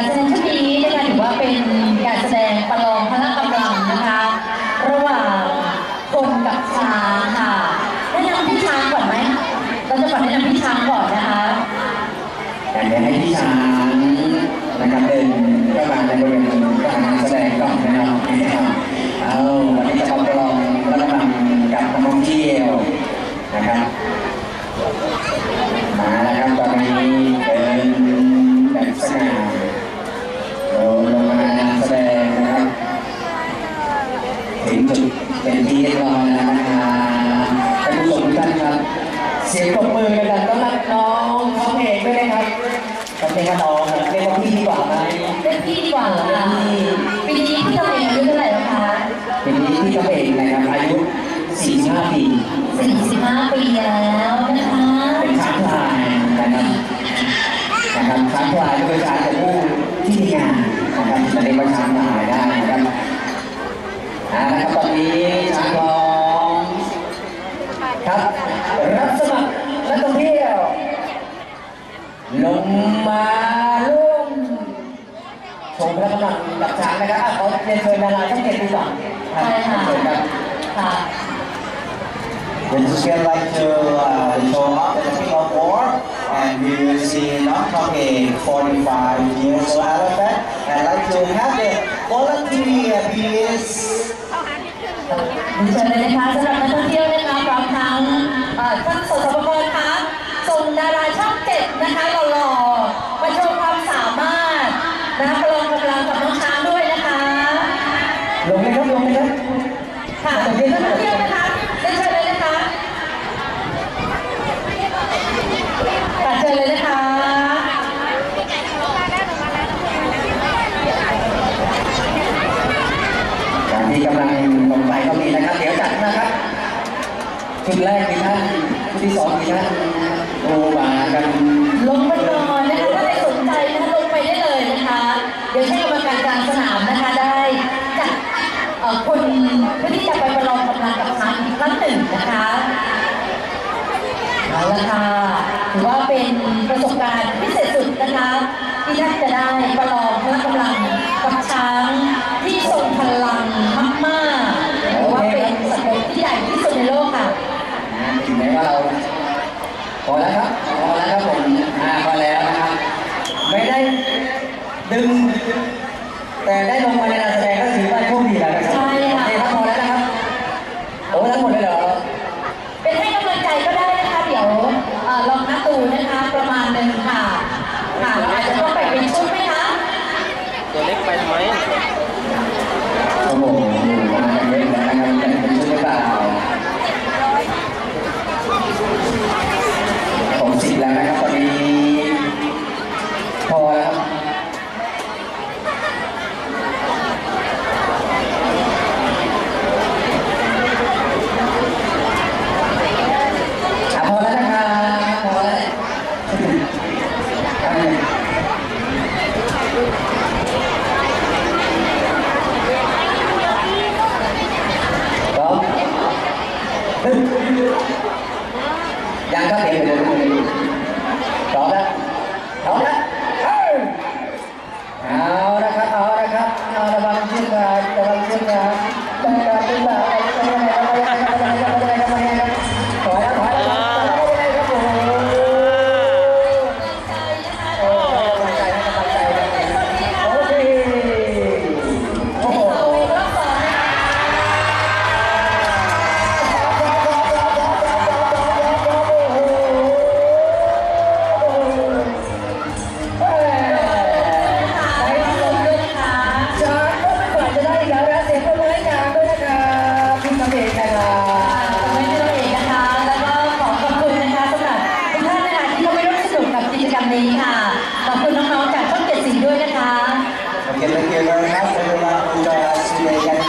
การแสดงชุดนี้นะคะถือว่าเป็นการแสดงประลองพละกำลังนะคะ ระหว่างคนกับช้างค่ะแนะนำพี่ช้างก่อนไหมเราจะขอแนะนำพี่ช้างก่อนนะคะ แต่เดี๋ยวให้พี่ช้างนะครับเดินเข้ามาในบริเวณการแสดงก่อนนะครับนะครับเอาวันนี้จะมาประลองพละกำลังกับนักท่องเที่ยวนะครับมาแล้วครับตอนนี้เดินแบบสง่าลงลงมาแสดงนะครับถึงจุดเป็นที่เรียบร้อยแล้วนะครับท่านผู้ชมทุกท่านครับ เสียงปรบมือกันดังต้อนรับน้องน้องเอกด้วยนะครับน้องเอกกับน้องนะเรียกว่าพี่ดีกว่าไหมเล่นพี่ดีกว่าค่ะปีนี้พี่ทำเองอายุเท่าไหร่แล้วคะเป็นพี่พี่กับเอกนะครับอายุ 45 ปี45 ปีแล้วนะคะเป็นช้างพลายนะครับนะครับช้างพลายก็เป็นช้างตัวผู้ที่มีงานนะครับจะเรียกว่าช้างพลายได้นะครับนะครับตอนนี้ช้างพร้อมครับรับสมัครนักท่องเที่ยว ลงมาร่วมชมพระกำลังกับช้างนะครับอะขอเรียนเชิญดาราช่องเจ็ดดีกว่าครับใช่ค่ะเชิญครับ ค่ะ Then just get like to uh, show up at the King of War, and we will see not talking 45 years old elephant. I'd like to have the volunteer please. เชิญเลยนะคะสำหรับนักท่องเที่ยวนะคะพร้อมทั้งเอ่อท่านสสปกรคะส่งดาราช่องเจ็ดนะคะหล่อๆมาโชว์ความสามารถนะคะประลองกำลังกับน้องช้างด้วยนะคะ ลงเลยครับลงเลยครับค่ะนักท่องเที่ยวนะคะเรียนเชิญเลยนะคะค่ะเชิญเลยนะคะการที่กำลังลงไปก็มีนะครับ เดี๋ยวจัดนะครับชุดแรกมีท่านชุดที่สองมีท่านโอมากันลงไปนอนนะคะถ้าไม่สนใจนะคะลงไปได้เลยนะคะ เดี๋ยวให้กรรมการกลางสนามนะคะได้จัดเอ่อคนเพื่อที่จะไปประลองกำลังกับช้างอีกครั้งหนึ่งนะคะเอาละค่ะถือว่าเป็นประสบการณ์พิเศษสุด นะคะที่ท่านจะได้ประลองพละกำลังกับช้างที่ทรงพลังมากๆถือว่าเป็นสัตว์ที่ใหญ่ที่สุดในโลกค่ะนะถึงแม้ว่าเราพอแล้วครับพอแล้วครับผมอ่าพอแล้วนะครับ ไม่ได้ดึง แต่ได้ลงมาในงานแสดงก็ถือว่าโชคดีแล้วนะครับ ใช่ค่ะ โอเคครับพอแล้วนะครับโอ้ทั้งหมดเลยเหรอ เป็นให้กำลังใจก็ได้นะคะ เดี๋ยวเอ่อลองนัดดูนะคะ ประมาณหนึ่งค่ะ ค่ะเราอาจจะต้องไปเป็นชุดไหมคะ ตัวเล็กไปทำไม โอ้โหมากันเยอะแล้วนะครับแต่เป็นชุดหรือเปล่าผมสิบแล้วนะครับตอนนี้ พอแล้วครับ อะพอแล้วนะครับพอแล้วแหละอะพร้อมหนึ่ง ยั นี้ค่ะ ขอบคุณน้องๆจากช่องเจ็ดสีด้วยนะคะ Okay, thank you very much everyone who joined us today.